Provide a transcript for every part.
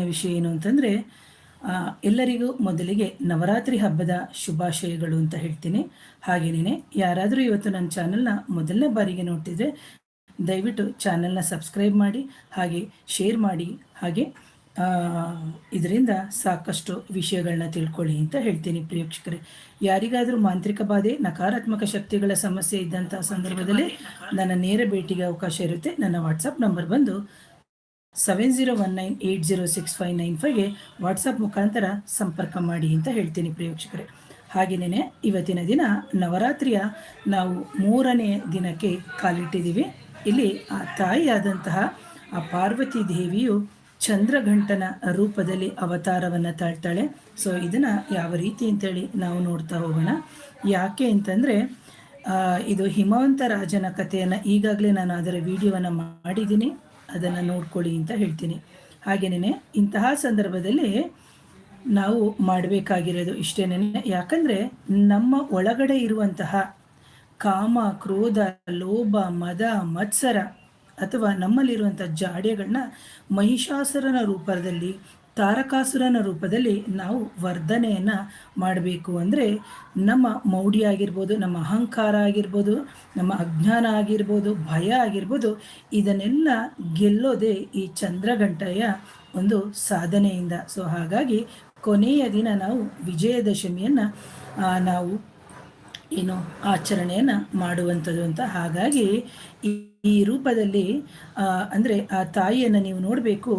ಇವತ್ತಿನ ವಿಷಯ ಏನು ಅಂತಂದರೆ ಎಲ್ಲರಿಗೂ ಮೊದಲಿಗೆ ನವರಾತ್ರಿ ಹಬ್ಬದ ಶುಭಾಶಯಗಳು ಅಂತ ಹೇಳ್ತೀನಿ. ಹಾಗೆಯೇ ಯಾರಾದರೂ ಇವತ್ತು ನನ್ನ ಚಾನಲ್ನ ಮೊದಲನೇ ಬಾರಿಗೆ ನೋಡ್ತಿದ್ರೆ ದಯವಿಟ್ಟು ಚಾನಲ್ನ ಸಬ್ಸ್ಕ್ರೈಬ್ ಮಾಡಿ ಹಾಗೆ ಶೇರ್ ಮಾಡಿ ಹಾಗೆ ಇದರಿಂದ ಸಾಕಷ್ಟು ವಿಷಯಗಳನ್ನ ತಿಳ್ಕೊಳ್ಳಿ ಅಂತ ಹೇಳ್ತೀನಿ ಪ್ರೇಕ್ಷಕರೇ. ಯಾರಿಗಾದರೂ ಮಾಂತ್ರಿಕ ಬಾಧೆ ನಕಾರಾತ್ಮಕ ಶಕ್ತಿಗಳ ಸಮಸ್ಯೆ ಇದ್ದಂಥ ಸಂದರ್ಭದಲ್ಲಿ ನನ್ನ ನೇರ ಭೇಟಿಗೆ ಅವಕಾಶ ಇರುತ್ತೆ. ನನ್ನ ವಾಟ್ಸಪ್ ನಂಬರ್ ಬಂದು seven zero one nine eight zero six five nine ಫೈವ್ಗೆ WhatsApp ಮುಖಾಂತರ ಸಂಪರ್ಕ ಮಾಡಿ ಅಂತ ಹೇಳ್ತೀನಿ ಪ್ರೇಕ್ಷಕರೇ ಹಾಗೆಯೇ ಇವತ್ತಿನ ದಿನ ನವರಾತ್ರಿಯ ನಾವು ಮೂರನೇ ದಿನಕ್ಕೆ ಕಾಲಿಟ್ಟಿದ್ದೀವಿ. ಇಲ್ಲಿ ಆ ತಾಯಿಯಾದಂತಹ ಆ ಪಾರ್ವತಿ ದೇವಿಯು ಚಂದ್ರಘಂಟನ ರೂಪದಲ್ಲಿ ಅವತಾರವನ್ನು ತಾಳ್ತಾಳೆ. ಸೊ ಇದನ್ನು ಯಾವ ರೀತಿ ಅಂತೇಳಿ ನಾವು ನೋಡ್ತಾ ಹೋಗೋಣ. ಯಾಕೆ ಅಂತಂದರೆ ಇದು ಹಿಮವಂತ ರಾಜನ ಕಥೆಯನ್ನು ಈಗಾಗಲೇ ನಾನು ಅದರ ವಿಡಿಯೋವನ್ನು ಮಾಡಿದ್ದೀನಿ. ಅದನ್ನು ನೋಡ್ಕೊಳ್ಳಿ ಅಂತ ಹೇಳ್ತೀನಿ. ಹಾಗೆಯೇ ಇಂತಹ ಸಂದರ್ಭದಲ್ಲಿ ನಾವು ಮಾಡಬೇಕಾಗಿರೋದು ಇಷ್ಟೇನೆ ಯಾಕಂದರೆ ನಮ್ಮ ಒಳಗಡೆ ಇರುವಂತಹ ಕಾಮ, ಕ್ರೋಧ, ಲೋಭ, ಮದ, ಮತ್ಸರ ಅಥವಾ ನಮ್ಮಲ್ಲಿರುವಂಥ ಜಾಡೆಗಳನ್ನ ಮಹಿಷಾಸುರನ ರೂಪದಲ್ಲಿ ತಾರಕಾಸುರನ ರೂಪದಲ್ಲಿ ನಾವು ವರ್ಧನೆಯನ್ನು ಮಾಡಬೇಕು ಅಂದರೆ ನಮ್ಮ ಮೌಢ್ಯ ಆಗಿರ್ಬೋದು, ನಮ್ಮ ಅಹಂಕಾರ ಆಗಿರ್ಬೋದು, ನಮ್ಮ ಅಜ್ಞಾನ ಆಗಿರ್ಬೋದು, ಭಯ ಆಗಿರ್ಬೋದು, ಇದನ್ನೆಲ್ಲ ಗೆಲ್ಲೋದೇ ಈ ಚಂದ್ರಗಂಟೆಯ ಒಂದು ಸಾಧನೆಯಿಂದ. ಸೊ ಹಾಗಾಗಿ ಕೊನೆಯ ದಿನ ನಾವು ವಿಜಯದಶಮಿಯನ್ನು ನಾವು ಏನು ಆಚರಣೆಯನ್ನು ಮಾಡುವಂಥದ್ದು ಅಂತ. ಹಾಗಾಗಿ ಈ ರೂಪದಲ್ಲಿ ಅಂದರೆ ಆ ತಾಯಿಯನ್ನು ನೀವು ನೋಡಬೇಕು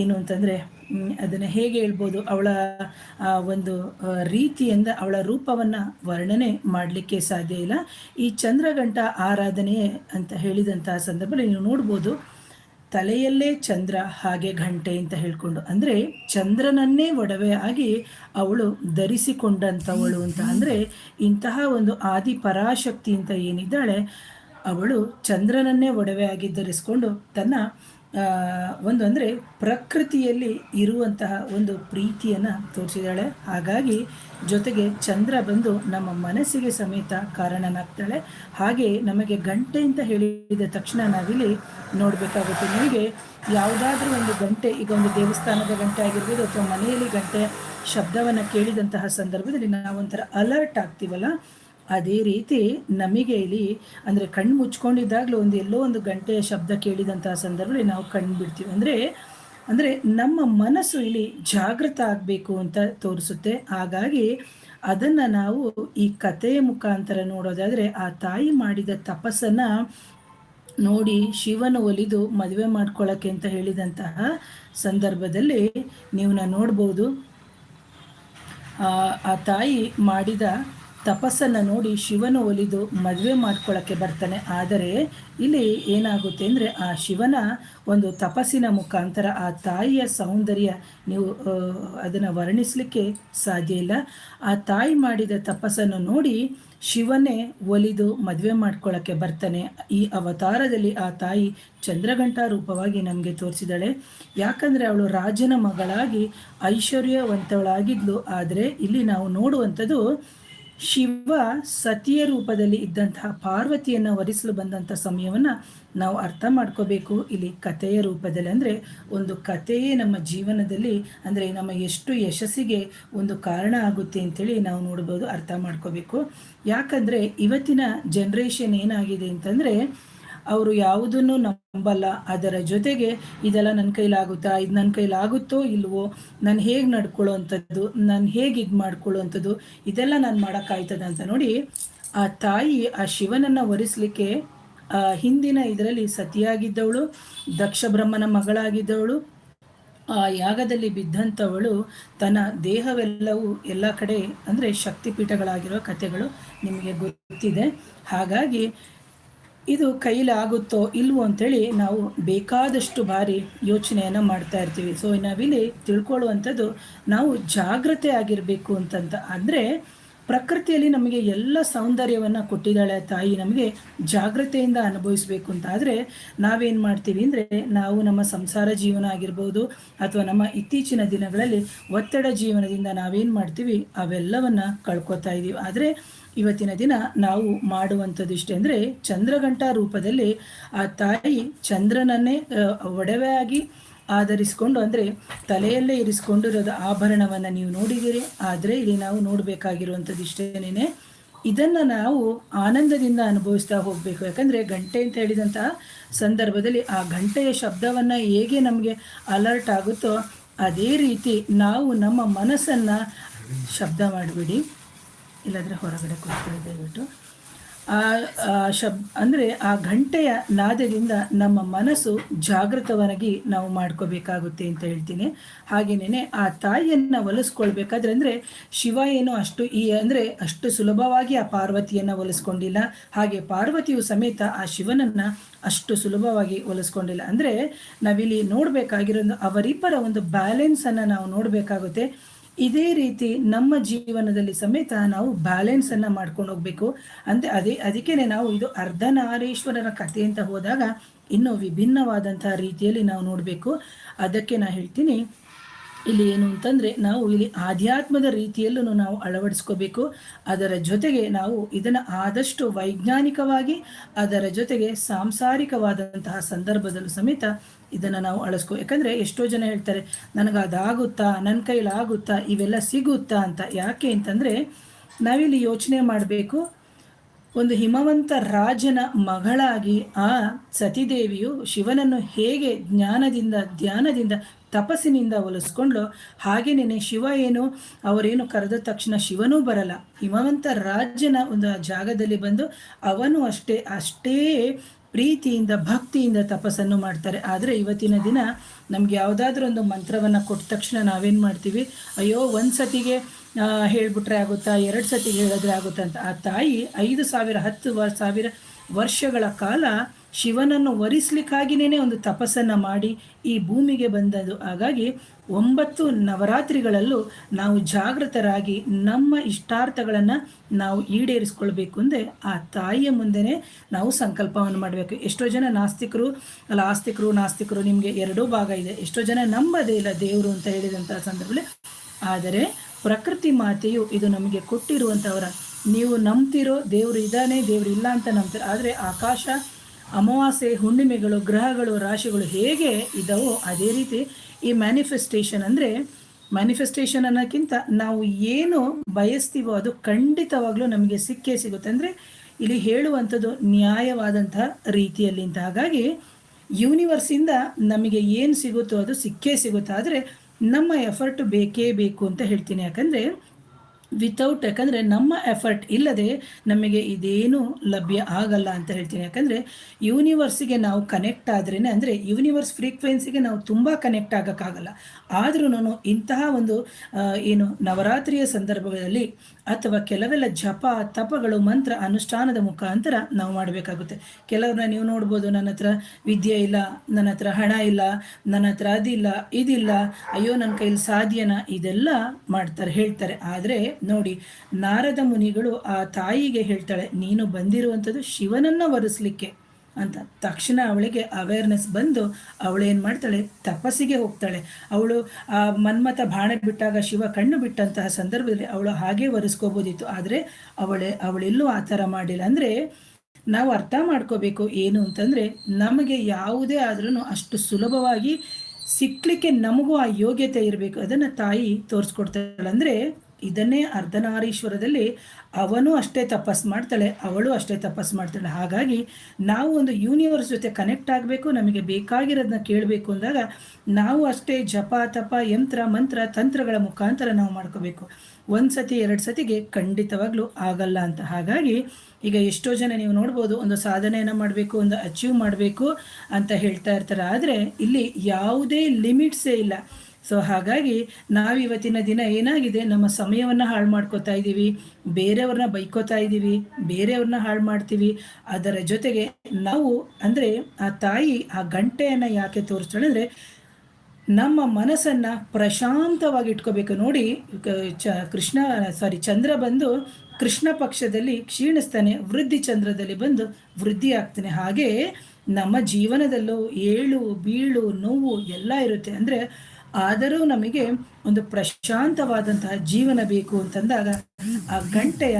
ಏನು ಅಂತಂದರೆ ಅದನ್ನು ಹೇಗೆ ಹೇಳ್ಬೋದು, ಅವಳ ಒಂದು ರೀತಿಯಿಂದ ಅವಳ ರೂಪವನ್ನು ವರ್ಣನೆ ಮಾಡಲಿಕ್ಕೆ ಸಾಧ್ಯ ಇಲ್ಲ. ಈ ಚಂದ್ರಗಂಟ ಆರಾಧನೆ ಅಂತ ಹೇಳಿದಂತಹ ಸಂದರ್ಭದಲ್ಲಿ ನೀವು ನೋಡ್ಬೋದು, ತಲೆಯಲ್ಲೇ ಚಂದ್ರ, ಹಾಗೆ ಗಂಟೆ ಅಂತ ಹೇಳ್ಕೊಂಡು, ಅಂದರೆ ಚಂದ್ರನನ್ನೇ ಒಡವೆ ಆಗಿ ಅವಳು ಧರಿಸಿಕೊಂಡಂಥವಳು ಅಂತ. ಅಂದರೆ ಇಂತಹ ಒಂದು ಆದಿ ಪರಾಶಕ್ತಿ ಅಂತ ಏನಿದ್ದಾಳೆ, ಅವಳು ಚಂದ್ರನನ್ನೇ ಒಡವೆಯಾಗಿ ಧರಿಸ್ಕೊಂಡು ತನ್ನ ಒಂದು ಅಂದರೆ ಪ್ರಕೃತಿಯಲ್ಲಿ ಇರುವಂತಹ ಒಂದು ಪ್ರೀತಿಯನ್ನು ತೋರಿಸಿದಾಳೆ ಹಾಗಾಗಿ ಜೊತೆಗೆ ಚಂದ್ರ ಬಂದು ನಮ್ಮ ಮನಸ್ಸಿಗೆ ಸಮೇತ ಕಾರಣನಾಗ್ತಾಳೆ. ಹಾಗೆ ನಮಗೆ ಗಂಟೆ ಅಂತ ಹೇಳಿದ ತಕ್ಷಣ ನಾವಿಲ್ಲಿ ನೋಡಬೇಕಾಗುತ್ತೆ. ನಿಮಗೆ ಯಾವುದಾದ್ರೂ ಒಂದು ಗಂಟೆ, ಈಗ ಒಂದು ದೇವಸ್ಥಾನದ ಗಂಟೆ ಆಗಿರ್ಬೋದು ಅಥವಾ ಮನೆಯಲ್ಲಿ ಗಂಟೆ ಶಬ್ದವನ್ನು ಕೇಳಿದಂತಹ ಸಂದರ್ಭದಲ್ಲಿ ನಾವೊಂಥರ ಅಲರ್ಟ್ ಆಗ್ತೀವಲ್ಲ? ಅದೇ ರೀತಿ ನಮಗೆ ಇಲ್ಲಿ ಅಂದರೆ ಕಣ್ಣು ಮುಚ್ಕೊಂಡಿದ್ದಾಗಲೂ ಒಂದು ಎಲ್ಲೋ ಒಂದು ಗಂಟೆಯ ಶಬ್ದ ಕೇಳಿದಂತಹ ಸಂದರ್ಭದಲ್ಲಿ ನಾವು ಕಣ್ಣು ಬಿಡ್ತೀವಿ. ಅಂದರೆ ಅಂದರೆ ನಮ್ಮ ಮನಸ್ಸು ಇಲ್ಲಿ ಜಾಗೃತ ಆಗಬೇಕು ಅಂತ ತೋರಿಸುತ್ತೆ. ಹಾಗಾಗಿ ಅದನ್ನು ನಾವು ಈ ಕಥೆಯ ಮುಖಾಂತರ ನೋಡೋದಾದರೆ ಆ ತಾಯಿ ಮಾಡಿದ ತಪಸ್ಸನ್ನು ನೋಡಿ ಶಿವನ ಒಲಿದು ಮದುವೆ ಮಾಡ್ಕೊಳ್ಳೋಕ್ಕೆ ಅಂತ ಹೇಳಿದಂತಹ ಸಂದರ್ಭದಲ್ಲಿ ನೀವು ನೋಡ್ಬೋದು. ಆ ತಾಯಿ ಮಾಡಿದ ತಪಸ್ಸನ್ನು ನೋಡಿ ಶಿವನು ಒಲಿದು ಮದುವೆ ಮಾಡ್ಕೊಳ್ಳೋಕ್ಕೆ ಬರ್ತಾನೆ. ಆದರೆ ಇಲ್ಲಿ ಏನಾಗುತ್ತೆ ಅಂದರೆ ಆ ಶಿವನ ಒಂದು ತಪಸ್ಸಿನ ಮುಖಾಂತರ ಆ ತಾಯಿಯ ಸೌಂದರ್ಯ ನೀವು ಅದನ್ನು ವರ್ಣಿಸಲಿಕ್ಕೆ ಸಾಧ್ಯ ಇಲ್ಲ. ಆ ತಾಯಿ ಮಾಡಿದ ತಪಸ್ಸನ್ನು ನೋಡಿ ಶಿವನೇ ಒಲಿದು ಮದುವೆ ಮಾಡ್ಕೊಳ್ಳೋಕ್ಕೆ ಬರ್ತಾನೆ. ಈ ಅವತಾರದಲ್ಲಿ ಆ ತಾಯಿ ಚಂದ್ರಘಂಟಾ ರೂಪವಾಗಿ ನಮಗೆ ತೋರಿಸಿದಾಳೆ ಯಾಕಂದರೆ ಅವಳು ರಾಜನ ಮಗಳಾಗಿ ಐಶ್ವರ್ಯವಂತವಳಾಗಿದ್ಲು ಆದರೆ ಇಲ್ಲಿ ನಾವು ನೋಡುವಂಥದ್ದು ಶಿವ ಸತಿಯ ರೂಪದಲ್ಲಿ ಇದ್ದಂತಹ ಪಾರ್ವತಿಯನ್ನು ವರಿಸಲು ಬಂದಂಥ ಸಮಯವನ್ನು ನಾವು ಅರ್ಥ ಮಾಡ್ಕೋಬೇಕು. ಇಲ್ಲಿ ಕಥೆಯ ರೂಪದಲ್ಲಿ ಅಂದರೆ ಒಂದು ಕಥೆಯೇ ನಮ್ಮ ಜೀವನದಲ್ಲಿ ಅಂದರೆ ನಮ್ಮ ಎಷ್ಟು ಯಶಸ್ಸಿಗೆ ಒಂದು ಕಾರಣ ಆಗುತ್ತೆ ಅಂತೇಳಿ ನಾವು ನೋಡ್ಬೋದು, ಅರ್ಥ ಮಾಡ್ಕೋಬೇಕು. ಯಾಕಂದರೆ ಇವತ್ತಿನ ಜನ್ರೇಷನ್ ಏನಾಗಿದೆ ಅಂತಂದರೆ ಅವರು ಯಾವುದನ್ನು ನಂಬಲ್ಲ. ಅದರ ಜೊತೆಗೆ ಇದೆಲ್ಲ ನನ್ನ ಕೈಲಾಗುತ್ತಾ? ಇದು ನನ್ನ ಕೈಲಾಗುತ್ತೋ ಇಲ್ವೋ? ನಾನು ಹೇಗೆ ನಡ್ಕೊಳ್ಳೋ ಅಂಥದ್ದು ನಾನು ಹೇಗೆ ಇದು ಮಾಡ್ಕೊಳ್ಳೋ ಇದೆಲ್ಲ ನಾನು ಮಾಡೋಕ್ಕಾಯ್ತದ ಅಂತ ನೋಡಿ, ಆ ತಾಯಿ ಆ ಶಿವನನ್ನು ಒರೆಸ್ಲಿಕ್ಕೆ ಹಿಂದಿನ ಇದರಲ್ಲಿ ಸತಿಯಾಗಿದ್ದವಳು, ದಕ್ಷ ಬ್ರಹ್ಮನ ಮಗಳಾಗಿದ್ದವಳು, ಆ ಯಾಗದಲ್ಲಿ ಬಿದ್ದಂಥವಳು, ತನ್ನ ದೇಹವೆಲ್ಲವೂ ಎಲ್ಲ ಕಡೆ ಅಂದರೆ ಶಕ್ತಿಪೀಠಗಳಾಗಿರೋ ಕಥೆಗಳು ನಿಮಗೆ ಗೊತ್ತಿದೆ. ಹಾಗಾಗಿ ಇದು ಕೈಲಾಗುತ್ತೋ ಇಲ್ವೋ ಅಂತೇಳಿ ನಾವು ಬೇಕಾದಷ್ಟು ಬಾರಿ ಯೋಚನೆಯನ್ನು ಮಾಡ್ತಾ ಇರ್ತೀವಿ. ಸೊ ನಾವಿಲ್ಲಿ ತಿಳ್ಕೊಳ್ಳುವಂಥದ್ದು ನಾವು ಜಾಗ್ರತೆ ಆಗಿರಬೇಕು ಅಂತಂತ. ಅಂದರೆ ಪ್ರಕೃತಿಯಲ್ಲಿ ನಮಗೆ ಎಲ್ಲ ಸೌಂದರ್ಯವನ್ನು ಕೊಟ್ಟಿದ್ದಾಳೆ ತಾಯಿ ನಮಗೆ ಜಾಗ್ರತೆಯಿಂದ ಅನುಭವಿಸಬೇಕು ಅಂತ. ಆದರೆ ನಾವೇನು ಮಾಡ್ತೀವಿ ಅಂದರೆ ನಾವು ನಮ್ಮ ಸಂಸಾರ ಜೀವನ ಆಗಿರ್ಬೋದು ಅಥವಾ ನಮ್ಮ ಇತ್ತೀಚಿನ ದಿನಗಳಲ್ಲಿ ಒತ್ತಡ ಜೀವನದಿಂದ ನಾವೇನು ಮಾಡ್ತೀವಿ? ಅವೆಲ್ಲವನ್ನು ಕಳ್ಕೊತಾ ಇದ್ದೀವಿ ಆದರೆ ಇವತ್ತಿನ ದಿನ ನಾವು ಮಾಡುವಂಥದ್ದು ಇಷ್ಟೇ ಅಂದರೆ ಚಂದ್ರಘಂಟಾ ರೂಪದಲ್ಲಿ ಆ ತಾಯಿ ಚಂದ್ರನನ್ನೇ ಒಡವೆಯಾಗಿ ಆಧರಿಸಿಕೊಂಡು ಅಂದರೆ ತಲೆಯಲ್ಲೇ ಇರಿಸಿಕೊಂಡಿರೋದು ಆಭರಣವನ್ನು ನೀವು ನೋಡಿದ್ದೀರಿ. ಆದರೆ ಇಲ್ಲಿ ನಾವು ನೋಡಬೇಕಾಗಿರುವಂಥದ್ದು ಇಷ್ಟೇನೇ ಇದನ್ನು ನಾವು ಆನಂದದಿಂದ ಅನುಭವಿಸ್ತಾ ಹೋಗಬೇಕು. ಯಾಕಂದರೆ ಗಂಟೆ ಅಂತ ಹೇಳಿದಂತಹ ಸಂದರ್ಭದಲ್ಲಿ ಆ ಗಂಟೆಯ ಶಬ್ದವನ್ನು ಹೇಗೆ ನಮಗೆ ಅಲರ್ಟ್ ಆಗುತ್ತೋ ಅದೇ ರೀತಿ ನಾವು ನಮ್ಮ ಮನಸ್ಸನ್ನು ಶಬ್ದ ಮಾಡಿಬಿಡಿ. ಇಲ್ಲಾಂದರೆ ಹೊರಗಡೆ ಕೂತ್ಕೊಳ್ಳಿ ದಯವಿಟ್ಟು. ಆ ಶಬ್, ಅಂದರೆ ಆ ಘಂಟೆಯ ನಾದದಿಂದ ನಮ್ಮ ಮನಸ್ಸು ಜಾಗೃತವಾಗಿ ನಾವು ಮಾಡ್ಕೋಬೇಕಾಗುತ್ತೆ ಅಂತ ಹೇಳ್ತೀನಿ. ಹಾಗೇನೇ ಆ ತಾಯಿಯನ್ನು ಒಲಿಸ್ಕೊಳ್ಬೇಕಾದ್ರೆ ಅಂದರೆ ಶಿವ ಏನು ಅಷ್ಟು ಈ, ಅಂದರೆ ಅಷ್ಟು ಸುಲಭವಾಗಿ ಆ ಪಾರ್ವತಿಯನ್ನು ಒಲಿಸ್ಕೊಂಡಿಲ್ಲ. ಹಾಗೆ ಪಾರ್ವತಿಯು ಸಮೇತ ಆ ಶಿವನನ್ನು ಅಷ್ಟು ಸುಲಭವಾಗಿ ಒಲಿಸ್ಕೊಂಡಿಲ್ಲ. ಅಂದರೆ ನಾವಿಲ್ಲಿ ನೋಡಬೇಕಾಗಿರೋ ಅವರಿಬ್ಬರ ಒಂದು ಬ್ಯಾಲೆನ್ಸನ್ನು ನಾವು ನೋಡಬೇಕಾಗುತ್ತೆ. ಇದೇ ರೀತಿ ನಮ್ಮ ಜೀವನದಲ್ಲಿ ಸಮೇತ ನಾವು ಬ್ಯಾಲೆನ್ಸ್ ಅನ್ನ ಮಾಡ್ಕೊಂಡು ಹೋಗ್ಬೇಕು. ಅಂದ್ರೆ ಅದೇ, ಅದಕ್ಕೆನೆ ನಾವು ಇದು ಅರ್ಧನಾರೀಶ್ವರರ ಕಥೆ ಅಂತ ಹೋದಾಗ ಇನ್ನೂ ವಿಭಿನ್ನವಾದಂತಹ ರೀತಿಯಲ್ಲಿ ನಾವು ನೋಡಬೇಕು. ಅದಕ್ಕೆ ನಾ ಹೇಳ್ತೀನಿ ಇಲ್ಲಿ ಏನು ಅಂತಂದರೆ ನಾವು ಇಲ್ಲಿ ಆಧ್ಯಾತ್ಮದ ರೀತಿಯಲ್ಲೂ ನಾವು ಅಳವಡಿಸ್ಕೋಬೇಕು. ಅದರ ಜೊತೆಗೆ ನಾವು ಇದನ್ನು ಆದಷ್ಟು ವೈಜ್ಞಾನಿಕವಾಗಿ, ಅದರ ಜೊತೆಗೆ ಸಾಂಸಾರಿಕವಾದಂತಹ ಸಂದರ್ಭದಲ್ಲೂ ಸಮೇತ ಇದನ್ನು ನಾವು ಅಳಿಸ್ಕೋ ಯಾಕಂದರೆ ಎಷ್ಟೋ ಜನ ಹೇಳ್ತಾರೆ ನನಗೆ ಅದಾಗುತ್ತಾ ನನ್ನ ಕೈಲಾಗುತ್ತಾ, ಇವೆಲ್ಲ ಸಿಗುತ್ತಾ ಅಂತ. ಯಾಕೆ ಅಂತಂದರೆ ನಾವಿಲ್ಲಿ ಯೋಚನೆ ಮಾಡಬೇಕು, ಒಂದು ಹಿಮವಂತ ರಾಜನ ಮಗಳಾಗಿ ಆ ಸತಿದೇವಿಯು ಶಿವನನ್ನು ಹೇಗೆ ಜ್ಞಾನದಿಂದ, ಧ್ಯಾನದಿಂದ ತಪಸ್ಸಿನಿಂದ ಒಲಿಸ್ಕೊಂಡು ಹಾಗೇನೇ ಶಿವ ಏನು, ಅವರೇನು ಕರೆದ ತಕ್ಷಣ ಶಿವನೂ ಬರಲ್ಲ. ಹಿಮವಂತ ರಾಜ್ಯನ ಒಂದು ಜಾಗದಲ್ಲಿ ಬಂದು ಅವನು ಅಷ್ಟೇ ಅಷ್ಟೇ ಪ್ರೀತಿಯಿಂದ, ಭಕ್ತಿಯಿಂದ ತಪಸ್ಸನ್ನು ಮಾಡ್ತಾರೆ. ಆದರೆ ಇವತ್ತಿನ ದಿನ ನಮ್ಗೆ ಯಾವುದಾದ್ರೂ ಒಂದು ಮಂತ್ರವನ್ನು ಕೊಟ್ಟ ತಕ್ಷಣ ನಾವೇನು ಮಾಡ್ತೀವಿ? ಅಯ್ಯೋ, ಒಂದು ಸತಿಗೆ ಹೇಳ್ಬಿಟ್ರೆ ಆಗುತ್ತಾ? ಎರಡು ಸತಿಗೆ ಹೇಳಿದ್ರೆ ಆಗುತ್ತಾ ಅಂತ. ಆ ತಾಯಿ ಐದು ಸಾವಿರ, ಹತ್ತು ಸಾವಿರ ವರ್ಷಗಳ ಕಾಲ ಶಿವನನ್ನು ಒರಿಸ್ಲಿಕ್ಕಾಗಿನೇ ಒಂದು ತಪಸ್ಸನ್ನು ಮಾಡಿ ಈ ಭೂಮಿಗೆ ಬಂದದ್ದು. ಹಾಗಾಗಿ ಒಂಬತ್ತು ನವರಾತ್ರಿಗಳಲ್ಲೂ ನಾವು ಜಾಗೃತರಾಗಿ ನಮ್ಮ ಇಷ್ಟಾರ್ಥಗಳನ್ನು ನಾವು ಈಡೇರಿಸ್ಕೊಳ್ಬೇಕು ಅಂದರೆ ಆ ತಾಯಿಯ ಮುಂದೆನೇ ನಾವು ಸಂಕಲ್ಪವನ್ನು ಮಾಡಬೇಕು. ಎಷ್ಟೋ ಜನ ನಾಸ್ತಿಕರು, ಅಲ್ಲ ಆಸ್ತಿಕರು, ನಾಸ್ತಿಕರು ನಿಮಗೆ ಎರಡೂ ಭಾಗ ಇದೆ. ಎಷ್ಟೋ ಜನ ನಂಬದೇ ಇಲ್ಲ ದೇವರು ಅಂತ ಹೇಳಿದಂಥ ಸಂದರ್ಭದಲ್ಲಿ. ಆದರೆ ಪ್ರಕೃತಿ ಮಾತೆಯು ಇದು ನಮಗೆ ಕೊಟ್ಟಿರುವಂಥವರ. ನೀವು ನಂಬ್ತಿರೋ ದೇವರು ಇದ್ದಾನೆ, ದೇವರು ಇಲ್ಲ ಅಂತ ನಂಬ್ತಾರೆ. ಆದರೆ ಆಕಾಶ ಅಮಾವಾಸ್ಯೆ, ಹುಣ್ಣಿಮೆಗಳು, ಗ್ರಹಗಳು, ರಾಶಿಗಳು ಹೇಗೆ ಇದ್ದಾವೋ ಅದೇ ರೀತಿ ಈ ಮ್ಯಾನಿಫೆಸ್ಟೇಷನ್ ಅಂದರೆ ಮ್ಯಾನಿಫೆಸ್ಟೇಷನ್ ಅನ್ನೋಕ್ಕಿಂತ ನಾವು ಏನು ಬಯಸ್ತೀವೋ ಅದು ಖಂಡಿತವಾಗ್ಲೂ ನಮಗೆ ಸಿಕ್ಕೇ ಸಿಗುತ್ತೆ. ಅಂದರೆ ಇಲ್ಲಿ ಹೇಳುವಂಥದ್ದು ನ್ಯಾಯವಾದಂತಹ ರೀತಿಯಲ್ಲಿ ಅಂತ. ಹಾಗಾಗಿ ಯೂನಿವರ್ಸಿಂದ ನಮಗೆ ಏನು ಸಿಗುತ್ತೋ ಅದು ಸಿಕ್ಕೇ ಸಿಗುತ್ತೆ. ಆದರೆ ನಮ್ಮ ಎಫರ್ಟ್ ಬೇಕೇ ಬೇಕು ಅಂತ ಹೇಳ್ತೀನಿ. ಯಾಕಂದರೆ ವಿತೌಟ್ ಯಾಕಂದರೆ ನಮ್ಮ ಎಫರ್ಟ್ ಇಲ್ಲದೆ ನಮಗೆ ಇದೇನು ಲಭ್ಯ ಆಗಲ್ಲ ಅಂತ ಹೇಳ್ತೀನಿ. ಯಾಕಂದರೆ ಯೂನಿವರ್ಸಿಗೆ ನಾವು ಕನೆಕ್ಟ್ ಆದ್ರೇ ಅಂದರೆ ಯೂನಿವರ್ಸ್ ಫ್ರೀಕ್ವೆನ್ಸಿಗೆ ನಾವು ತುಂಬ ಕನೆಕ್ಟ್ ಆಗೋಕ್ಕಾಗಲ್ಲ. ಆದ್ರೂ ಇಂತಹ ಒಂದು ಏನು ನವರಾತ್ರಿಯ ಸಂದರ್ಭಗಳಲ್ಲಿ ಅಥವಾ ಕೆಲವೆಲ್ಲ ಜಪ, ತಪಗಳು, ಮಂತ್ರ, ಅನುಷ್ಠಾನದ ಮುಖಾಂತರ ನಾವು ಮಾಡಬೇಕಾಗುತ್ತೆ. ಕೆಲವ್ರನ್ನ ನೀವು ನೋಡ್ಬೋದು, ನನ್ನ ಹತ್ರ ವಿದ್ಯೆ ಇಲ್ಲ, ನನ್ನ ಹತ್ರ ಹಣ ಇಲ್ಲ, ನನ್ನ ಹತ್ರ ಅದಿಲ್ಲ ಇದಿಲ್ಲ, ಅಯ್ಯೋ, ನನ್ನ ಕೈಲಿ ಸಾಧ್ಯನ? ಇದೆಲ್ಲ ಮಾಡ್ತಾರೆ, ಹೇಳ್ತಾರೆ. ಆದರೆ ನೋಡಿ, ನಾರದ ಮುನಿಗಳು ಆ ತಾಯಿಗೆ ಹೇಳ್ತಾಳೆ, ನೀನು ಬಂದಿರುವಂಥದ್ದು ಶಿವನನ್ನು ವರಿಸ್ಲಿಕ್ಕೆ. ಅಂತ. ತಕ್ಷಣ ಅವಳಿಗೆ ಅವೇರ್ನೆಸ್ ಬಂದು ಅವಳು ಏನು ಮಾಡ್ತಾಳೆ? ತಪಸ್ಸಿಗೆ ಹೋಗ್ತಾಳೆ. ಅವಳು ಆ ಮನ್ಮಥ ಬಾಣ ಬಿಟ್ಟಾಗ ಶಿವ ಕಣ್ಣು ಬಿಟ್ಟಂತಹ ಸಂದರ್ಭದಲ್ಲಿ ಅವಳು ಹಾಗೆ ಒರೆಸ್ಕೋಬೋದಿತ್ತು. ಆದರೆ ಅವಳೆ, ಅವಳೆಲ್ಲೂ ಆ ಥರ ಮಾಡಿಲ್ಲ. ಅಂದರೆ ನಾವು ಅರ್ಥ ಮಾಡ್ಕೋಬೇಕು ಏನು ಅಂತಂದರೆ ನಮಗೆ ಯಾವುದೇ ಆದ್ರೂ ಅಷ್ಟು ಸುಲಭವಾಗಿ ಸಿಕ್ಕಲಿಕ್ಕೆ ನಮಗೂ ಆ ಯೋಗ್ಯತೆ ಇರಬೇಕು. ಅದನ್ನು ತಾಯಿ ತೋರಿಸ್ಕೊಡ್ತಾಳೆ ಅಂದರೆ ಇದನ್ನೇ ಅರ್ಧನಾರೀಶ್ವರದಲ್ಲಿ ಅವನು ಅಷ್ಟೇ ತಪಸ್ ಮಾಡ್ತಾಳೆ, ಅವಳು ಅಷ್ಟೇ ತಪಸ್ ಮಾಡ್ತಾಳೆ. ಹಾಗಾಗಿ ನಾವು ಒಂದು ಯೂನಿವರ್ಸ್ ಜೊತೆ ಕನೆಕ್ಟ್ ಆಗಬೇಕು, ನಮಗೆ ಬೇಕಾಗಿರೋದನ್ನ ಕೇಳಬೇಕು ಅಂದಾಗ ನಾವು ಅಷ್ಟೇ ಜಪ, ತಪ, ಯಂತ್ರ, ಮಂತ್ರ, ತಂತ್ರಗಳ ಮುಖಾಂತರ ನಾವು ಮಾಡ್ಕೋಬೇಕು. ಒಂದು ಸತಿ, ಎರಡು ಸತಿಗೆ ಖಂಡಿತವಾಗ್ಲೂ ಆಗಲ್ಲ ಅಂತ. ಹಾಗಾಗಿ ಈಗ ಎಷ್ಟೋ ಜನ ನೀವು ನೋಡ್ಬೋದು, ಒಂದು ಸಾಧನೆಯನ್ನು ಮಾಡಬೇಕು, ಒಂದು ಅಚೀವ್ ಮಾಡಬೇಕು ಅಂತ ಹೇಳ್ತಾ ಇರ್ತಾರೆ. ಆದರೆ ಇಲ್ಲಿ ಯಾವುದೇ ಲಿಮಿಟ್ಸೇ ಇಲ್ಲ. ಸೊ ಹಾಗಾಗಿ ನಾವು ಇವತ್ತಿನ ದಿನ ಏನಾಗಿದೆ? ನಮ್ಮ ಸಮಯವನ್ನು ಹಾಳು ಮಾಡ್ಕೋತಾ ಇದ್ದೀವಿ ಬೇರೆಯವ್ರನ್ನ ಬೈಕೋತಾ ಇದ್ದೀವಿ ಬೇರೆಯವ್ರನ್ನ ಹಾಳು ಮಾಡ್ತೀವಿ. ಅದರ ಜೊತೆಗೆ ನಾವು ಅಂದರೆ ಆ ತಾಯಿ ಆ ಗಂಟೆಯನ್ನು ಯಾಕೆ ತೋರಿಸ್ತಾಳೆ ಅಂದರೆ ನಮ್ಮ ಮನಸ್ಸನ್ನು ಪ್ರಶಾಂತವಾಗಿ ಇಟ್ಕೋಬೇಕು. ನೋಡಿ ಚ, ಕೃಷ್ಣ ಸಾರಿ ಚಂದ್ರ ಬಂದು ಕೃಷ್ಣ ಪಕ್ಷದಲ್ಲಿ ಕ್ಷೀಣಿಸ್ತಾನೆ. ವೃದ್ಧಿ ಚಂದ್ರದಲ್ಲಿ ಬಂದು ವೃದ್ಧಿ ಆಗ್ತಾನೆ. ಹಾಗೆ ನಮ್ಮ ಜೀವನದಲ್ಲೂ ಏಳು, ಬೀಳು, ನೋವು ಎಲ್ಲ ಇರುತ್ತೆ. ಅಂದರೆ ಆದರೂ ನಮಗೆ ಒಂದು ಪ್ರಶಾಂತವಾದಂತಹ ಜೀವನ ಬೇಕು ಅಂತಂದಾಗ ಆ ಗಂಟೆಯ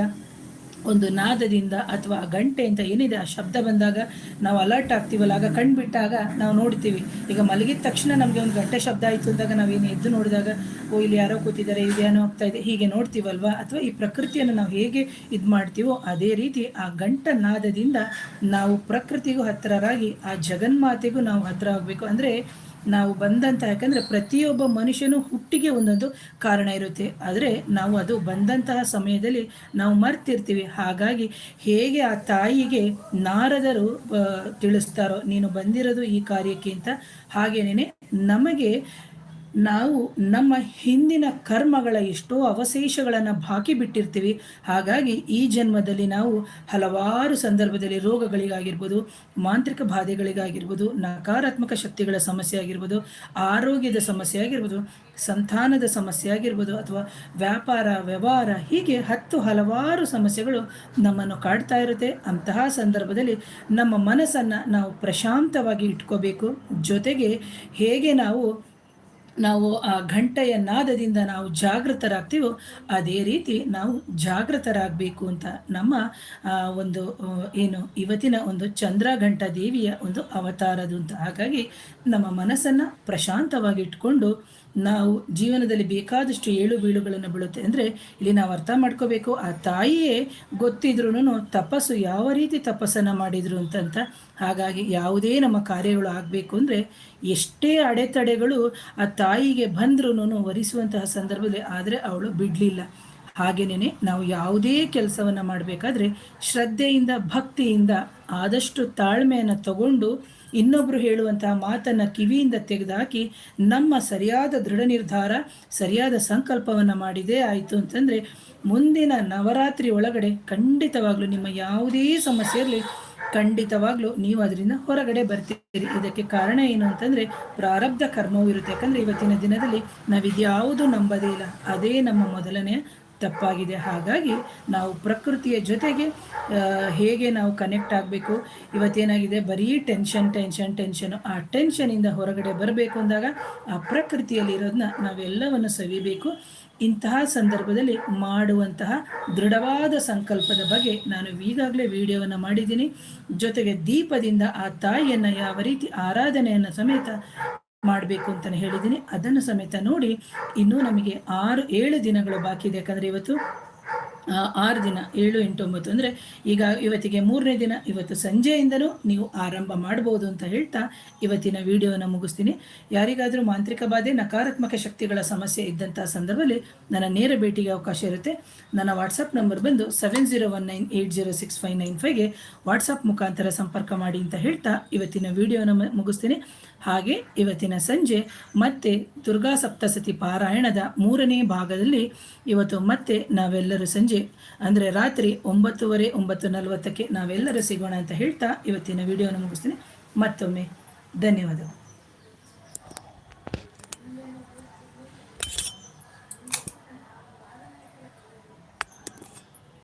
ಒಂದು ನಾದದಿಂದ ಅಥವಾ ಗಂಟೆ ಅಂತ ಏನಿದೆ ಆ ಶಬ್ದ ಬಂದಾಗ ನಾವು ಅಲರ್ಟ್ ಆಗ್ತೀವಲ್ಲ, ಆಗ ಕಣ್ಣು ಬಿಟ್ಟಾಗ ನಾವು ನೋಡ್ತೀವಿ. ಈಗ ಮಲಗಿದ ತಕ್ಷಣ ನಮಗೆ ಒಂದು ಗಂಟೆ ಶಬ್ದ ಆಯಿತು ಅಂದಾಗ ನಾವೇನು ಎದ್ದು ನೋಡಿದಾಗ, ಓ, ಇಲ್ಲಿ ಯಾರೋ ಕೂತಿದ್ದಾರೆ ಇದೇನೋ ಆಗ್ತಾ ಇದೆ, ಹೀಗೆ ನೋಡ್ತೀವಲ್ವಾ? ಅಥವಾ ಈ ಪ್ರಕೃತಿಯನ್ನು ನಾವು ಹೇಗೆ ಇದು ಮಾಡ್ತೀವೋ ಅದೇ ರೀತಿ ಆ ಗಂಟ ನಾದದಿಂದ ನಾವು ಪ್ರಕೃತಿಗೂ ಹತ್ತಿರರಾಗಿ ಆ ಜಗನ್ಮಾತೆಗೂ ನಾವು ಹತ್ತಿರ ಆಗಬೇಕು. ಅಂದರೆ ನಾವು ಬಂದಂತ, ಯಾಕಂದರೆ ಪ್ರತಿಯೊಬ್ಬ ಮನುಷ್ಯನು ಹುಟ್ಟಿಗೆ ಒಂದೊಂದು ಕಾರಣ ಇರುತ್ತೆ. ಆದರೆ ನಾವು ಅದು ಬಂದಂತಹ ಸಮಯದಲ್ಲಿ ನಾವು ಮರ್ತಿರ್ತೀವಿ. ಹಾಗಾಗಿ ಹೇಗೆ ಆ ತಾಯಿಗೆ ನಾರದರು ತಿಳಿಸ್ತಾರೋ, ನೀನು ಬಂದಿರೋದು ಈ ಕಾರ್ಯಕ್ಕೆ ಅಂತ ಹಾಗೇನೆ ನಮಗೆ ನಾವು ನಮ್ಮ ಹಿಂದಿನ ಕರ್ಮಗಳ ಎಷ್ಟೋ ಅವಶೇಷಗಳನ್ನು ಬಾಕಿ ಬಿಟ್ಟಿರ್ತೀವಿ. ಹಾಗಾಗಿ ಈ ಜನ್ಮದಲ್ಲಿ ನಾವು ಹಲವಾರು ಸಂದರ್ಭದಲ್ಲಿ ರೋಗಗಳಿಗಾಗಿರ್ಬೋದು, ಮಾಂತ್ರಿಕ ಬಾಧೆಗಳಿಗಾಗಿರ್ಬೋದು, ನಕಾರಾತ್ಮಕ ಶಕ್ತಿಗಳ ಸಮಸ್ಯೆ ಆಗಿರ್ಬೋದು ಆರೋಗ್ಯದ ಸಮಸ್ಯೆ ಆಗಿರ್ಬೋದು ಸಂತಾನದ ಸಮಸ್ಯೆ ಆಗಿರ್ಬೋದು ಅಥವಾ ವ್ಯಾಪಾರ, ವ್ಯವಹಾರ, ಹೀಗೆ ಹತ್ತು ಹಲವಾರು ಸಮಸ್ಯೆಗಳು ನಮ್ಮನ್ನು ಕಾಡ್ತಾ ಇರುತ್ತೆ. ಅಂತಹ ಸಂದರ್ಭದಲ್ಲಿ ನಮ್ಮ ಮನಸ್ಸನ್ನು ನಾವು ಪ್ರಶಾಂತವಾಗಿ ಇಟ್ಕೋಬೇಕು. ಜೊತೆಗೆ ಹೇಗೆ ನಾವು ನಾವು ಆ ಘಂಟೆಯ ನಾದದಿಂದ ನಾವು ಜಾಗೃತರಾಗ್ತೀವೋ ಅದೇ ರೀತಿ ನಾವು ಜಾಗೃತರಾಗಬೇಕು ಅಂತ ನಮ್ಮ ಒಂದು ಏನು ಇವತ್ತಿನ ಒಂದು ಚಂದ್ರಘಂಟ ದೇವಿಯ ಒಂದು ಅವತಾರದು ಅಂತ ಹಾಗಾಗಿ ನಮ್ಮ ಮನಸ್ಸನ್ನು ಪ್ರಶಾಂತವಾಗಿ ಇಟ್ಕೊಂಡು ನಾವು ಜೀವನದಲ್ಲಿ ಬೇಕಾದಷ್ಟು ಏಳು ಬೀಳುಗಳನ್ನು ಬೀಳುತ್ತೆ ಅಂದರೆ ಇಲ್ಲಿ ನಾವು ಅರ್ಥ ಮಾಡ್ಕೋಬೇಕು, ಆ ತಾಯಿಯೇ ಗೊತ್ತಿದ್ರು ತಪಸ್ಸು ಯಾವ ರೀತಿ ತಪಸ್ಸನ್ನು ಮಾಡಿದ್ರು ಅಂತಂತ. ಹಾಗಾಗಿ ಯಾವುದೇ ನಮ್ಮ ಕಾರ್ಯಗಳು ಆಗಬೇಕು ಅಂದರೆ ಎಷ್ಟೇ ಅಡೆತಡೆಗಳು ಆ ತಾಯಿಗೆ ಬಂದ್ರೂ ವರಿಸುವಂತಹ ಸಂದರ್ಭದಲ್ಲಿ ಆದರೆ ಅವಳು ಬಿಡಲಿಲ್ಲ. ಹಾಗೆಯೇ ನಾವು ಯಾವುದೇ ಕೆಲಸವನ್ನು ಮಾಡಬೇಕಾದ್ರೆ ಶ್ರದ್ಧೆಯಿಂದ, ಭಕ್ತಿಯಿಂದ ಆದಷ್ಟು ತಾಳ್ಮೆಯನ್ನು ತಗೊಂಡು ಇನ್ನೊಬ್ಬರು ಹೇಳುವಂತಹ ಮಾತನ್ನು ಕಿವಿಯಿಂದ ತೆಗೆದುಹಾಕಿ ನಮ್ಮ ಸರಿಯಾದ ದೃಢ ನಿರ್ಧಾರ, ಸರಿಯಾದ ಸಂಕಲ್ಪವನ್ನು ಮಾಡಿದೆ ಆಯಿತು ಅಂತಂದರೆ ಮುಂದಿನ ನವರಾತ್ರಿ ಒಳಗಡೆ ಖಂಡಿತವಾಗ್ಲೂ ನಿಮ್ಮ ಯಾವುದೇ ಸಮಸ್ಯೆ ಇರಲಿ, ಖಂಡಿತವಾಗ್ಲೂ ನೀವು ಅದರಿಂದ ಹೊರಗಡೆ ಬರ್ತೀರಿ. ಇದಕ್ಕೆ ಕಾರಣ ಏನು ಅಂತಂದರೆ ಪ್ರಾರಬ್ಧ ಕರ್ಮವೂ ಇರುತ್ತೆ. ಯಾಕಂದರೆ ಇವತ್ತಿನ ದಿನದಲ್ಲಿ ನಾವಿದ್ಯಾವುದು ನಂಬದೇ ಇಲ್ಲ. ಅದೇ ನಮ್ಮ ಮೊದಲನೇ ತಪ್ಪಾಗಿದೆ. ಹಾಗಾಗಿ ನಾವು ಪ್ರಕೃತಿಯ ಜೊತೆಗೆ ಹೇಗೆ ನಾವು ಕನೆಕ್ಟ್ ಆಗಬೇಕು? ಇವತ್ತೇನಾಗಿದೆ? ಬರೀ ಟೆನ್ಷನ್ ಟೆನ್ಷನ್ ಟೆನ್ಷನ್ ಆ ಟೆನ್ಷನಿಂದ ಹೊರಗಡೆ ಬರಬೇಕು ಅಂದಾಗ ಆ ಪ್ರಕೃತಿಯಲ್ಲಿ ಇರೋದನ್ನ ನಾವೆಲ್ಲವನ್ನು ಸವಿಬೇಕು. ಇಂತಹ ಸಂದರ್ಭದಲ್ಲಿ ಮಾಡುವಂತಹ ದೃಢವಾದ ಸಂಕಲ್ಪದ ಬಗ್ಗೆ ನಾನು ಈಗಾಗಲೇ ವಿಡಿಯೋವನ್ನು ಮಾಡಿದ್ದೀನಿ. ಜೊತೆಗೆ ದೀಪದಿಂದ ಆ ತಾಯಿಯನ್ನು ಯಾವ ರೀತಿ ಆರಾಧನೆಯನ್ನು ಸಮೇತ ಮಾಡಬೇಕು ಅಂತ ಹೇಳಿದ್ದೀನಿ. ಅದನ್ನು ಸಮೇತ ನೋಡಿ ಇನ್ನೂ ನಮಗೆ ಆರು, ಏಳು ದಿನಗಳು ಬಾಕಿ ಇದೆ. ಯಾಕಂದರೆ ಇವತ್ತು ಆರು ದಿನ, ಏಳು ಎಂಟು ಒಂಬತ್ತು ಅಂದರೆ ಈಗ ಇವತ್ತಿಗೆ ಮೂರನೇ ದಿನ, ಇವತ್ತು ಸಂಜೆಯಿಂದಲೂ ನೀವು ಆರಂಭ ಮಾಡ್ಬೋದು ಅಂತ ಹೇಳ್ತಾ ಇವತ್ತಿನ ವಿಡಿಯೋನ ಮುಗಿಸ್ತೀನಿ. ಯಾರಿಗಾದರೂ ಮಾಂತ್ರಿಕ ಬಾಧೆ, ನಕಾರಾತ್ಮಕ ಶಕ್ತಿಗಳ ಸಮಸ್ಯೆ ಇದ್ದಂಥ ಸಂದರ್ಭದಲ್ಲಿ ನನ್ನ ನೇರ ಭೇಟಿಗೆ ಅವಕಾಶ ಇರುತ್ತೆ. ನನ್ನ ವಾಟ್ಸಪ್ ನಂಬರ್ ಬಂದು seven zero one nine eight zero six five nine ಫೈವ್ಗೆ WhatsApp ಮುಖಾಂತರ ಸಂಪರ್ಕ ಮಾಡಿ ಅಂತ ಹೇಳ್ತಾ ಇವತ್ತಿನ ವಿಡಿಯೋನ ಮುಗಿಸ್ತೀನಿ. ಹಾಗೆ ಇವತ್ತಿನ ಸಂಜೆ ಮತ್ತೆ ದುರ್ಗಾ ಸಪ್ತಸತಿ ಪಾರಾಯಣದ ಮೂರನೇ ಭಾಗದಲ್ಲಿ ಇವತ್ತು ಮತ್ತೆ ನಾವೆಲ್ಲರೂ ಸಂಜೆ. ಅಂದರೆ ರಾತ್ರಿ ಒಂಬತ್ತುವರೆ, ಒಂಬತ್ತು ನಲವತ್ತಕ್ಕೆ ನಾವೆಲ್ಲರೂ ಸಿಗೋಣ ಅಂತ ಹೇಳ್ತಾ ಇವತ್ತಿನ ವಿಡಿಯೋನ ಮುಗಿಸ್ತೀನಿ. ಮತ್ತೊಮ್ಮೆ. ಧನ್ಯವಾದಗಳು.